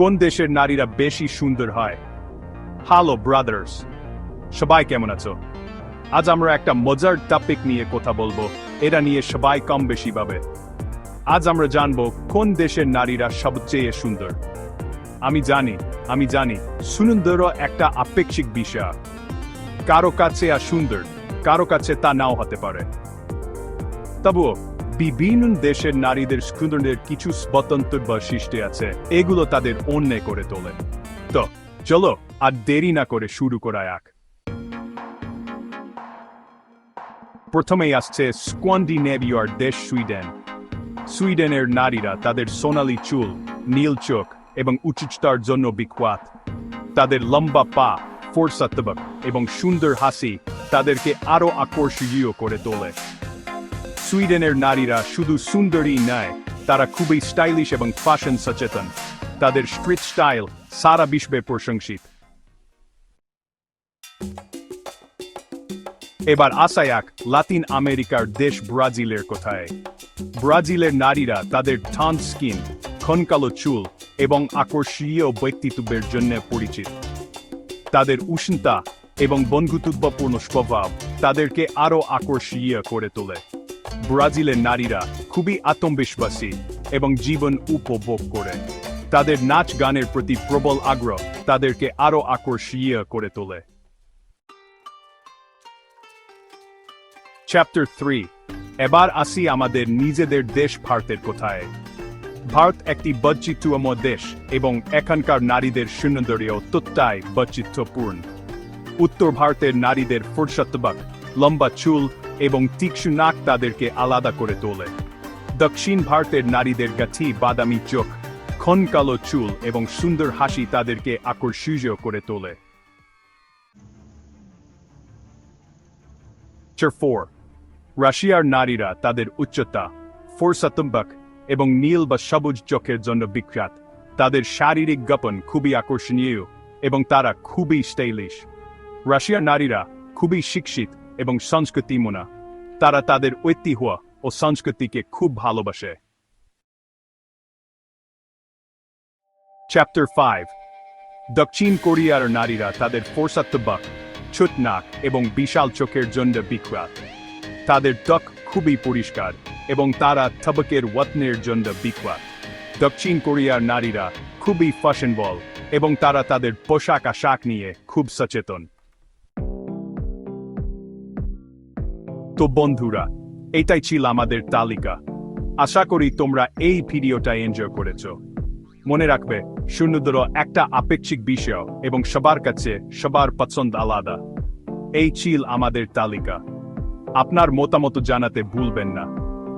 কোন দেশের নারীরা বেশি সুন্দর হয়? হ্যালো ব্রাদার্স সবাই কেমন আছো? আজ আমরা একটা মজার টপিক নিয়ে কথা বলব। এটা নিয়ে সবাই কম বেশি পাবে আজ আমরা জানব কোন দেশের নারীরা সবচেয়ে সুন্দর। আমি জানি আমি জানি সুন্দরও একটা আপেক্ষিক বিষয়। কারও কাছে আর সুন্দর, কারও কাছে তা নাও হতে পারে। তবুও বিভিন্ন দেশের নারীদের সুন্দরের কিছু স্বতন্ত্র বৈশিষ্ট্য আছে। এগুলো তাদের অন্য করে তোলে। তো, চলো, আর দেরি না করে শুরু করা যাক। প্রথমেই আসছে স্কোয়ান্ডিনেভিয়ার দেশ সুইডেন। সুইডেনের নারীরা তাদের সোনালি চুল, নীল চোখ এবং উচ্চতার জন্য বিখ্যাত। তাদের লম্বা পা ফোরসাত্তবক এবং সুন্দর হাসি তাদেরকে আরও আকর্ষণীয় করে তোলে। সুইডেনের নারীরা শুধু সুন্দরী নয়, তারা খুবই স্টাইলিশ এবং ফ্যাশন সচেতন। তাদের স্ট্রিট স্টাইল সারা বিশ্বে প্রশংসিত। এবার আসা যাক লাতিন আমেরিকার দেশ ব্রাজিলের কথায়? ব্রাজিলের নারীরা তাদের টান স্কিন খনকালো চুল এবং আকর্ষণীয় ব্যক্তিত্বের জন্য পরিচিত। তাদের উষ্ণতা এবং বন্ধুত্বপূর্ণ স্বভাব তাদেরকে আরও আকর্ষণীয় করে তোলে। ব্রাজিলের নারীরা খুবই আত্মবিশ্বাসী এবং জীবন উপভোগ করে। তাদের নাচ গানের প্রতি প্রবল আগ্রহ তাদেরকে আরও আকর্ষণীয় করে তোলে। চ্যাপ্টার থ্রি এবার আসি আমাদের নিজেদের দেশ ভারতের কোথায়। ভারত একটি বৈচিত্র্যময় দেশ এবং এখানকার নারীদের সৌন্দর্য তত্ত্বায় বৈচিত্র্যপূর্ণ। উত্তর ভারতের নারীদের ফুরসত্তবাক লম্বা চুল এবং তীক্ষ্ণ নাক তাদেরকে আলাদা করে তোলে। দক্ষিণ ভারতের নারীদের গাঠি বাদামি চোখ খন কালো চুল এবং সুন্দর হাসি তাদেরকে আকর্ষণীয় করে তোলে। 4 রাশিয়ার নারীরা তাদের উচ্চতা, ফোরসাতম্বক এবং নীল বা সবুজ চোখের জন্য বিখ্যাত। তাদের শারীরিক গপন খুবই আকর্ষণীয় এবং তারা খুবই স্টাইলিশ। রাশিয়ার নারীরা খুবই শিক্ষিত এবং সংস্কৃতিমনা তারা তাদের ঐতিহ্য ও সংস্কৃতিকে খুব ভালোবাসে। চ্যাপ্টার ফাইভ দক্ষিণ কোরিয়ার নারীরা তাদের ফোরসাত্তবাক ছোট নাক এবং বিশাল চোখের জন্য বিখ্যাত তাদের ত্বক খুবই পরিষ্কার এবং তারা থবকের ওয়াতনের জন্য বিখ্যাত দক্ষিণ কোরিয়ার নারীরা খুবই ফ্যাশনবল এবং তারা তাদের পোশাক আশাক নিয়ে খুব সচেতন। তো বন্ধুরা, এটাই ছিল আমাদের তালিকা। আশা করি তোমরা এই ভিডিওটা এনজয় করেছ। মনে রাখবে, শূন্যদর একটা আপেক্ষিক বিষয় এবং সবার কাছে সবার পছন্দ আলাদা। এই ছিল আমাদের তালিকা। আপনার মতামত জানাতে ভুলবেন না।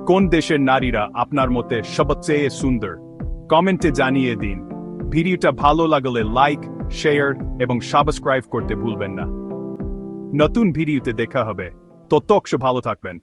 কোন দেশের নারীরা আপনার মতে সবচেয়ে সুন্দর? কমেন্টে জানিয়ে দিন। ভিডিওটা ভালো লাগলে লাইক শেয়ার এবং সাবস্ক্রাইব করতে ভুলবেন না। নতুন ভিডিওতে দেখা হবে। ততক্ষ ভালো থাকবেন।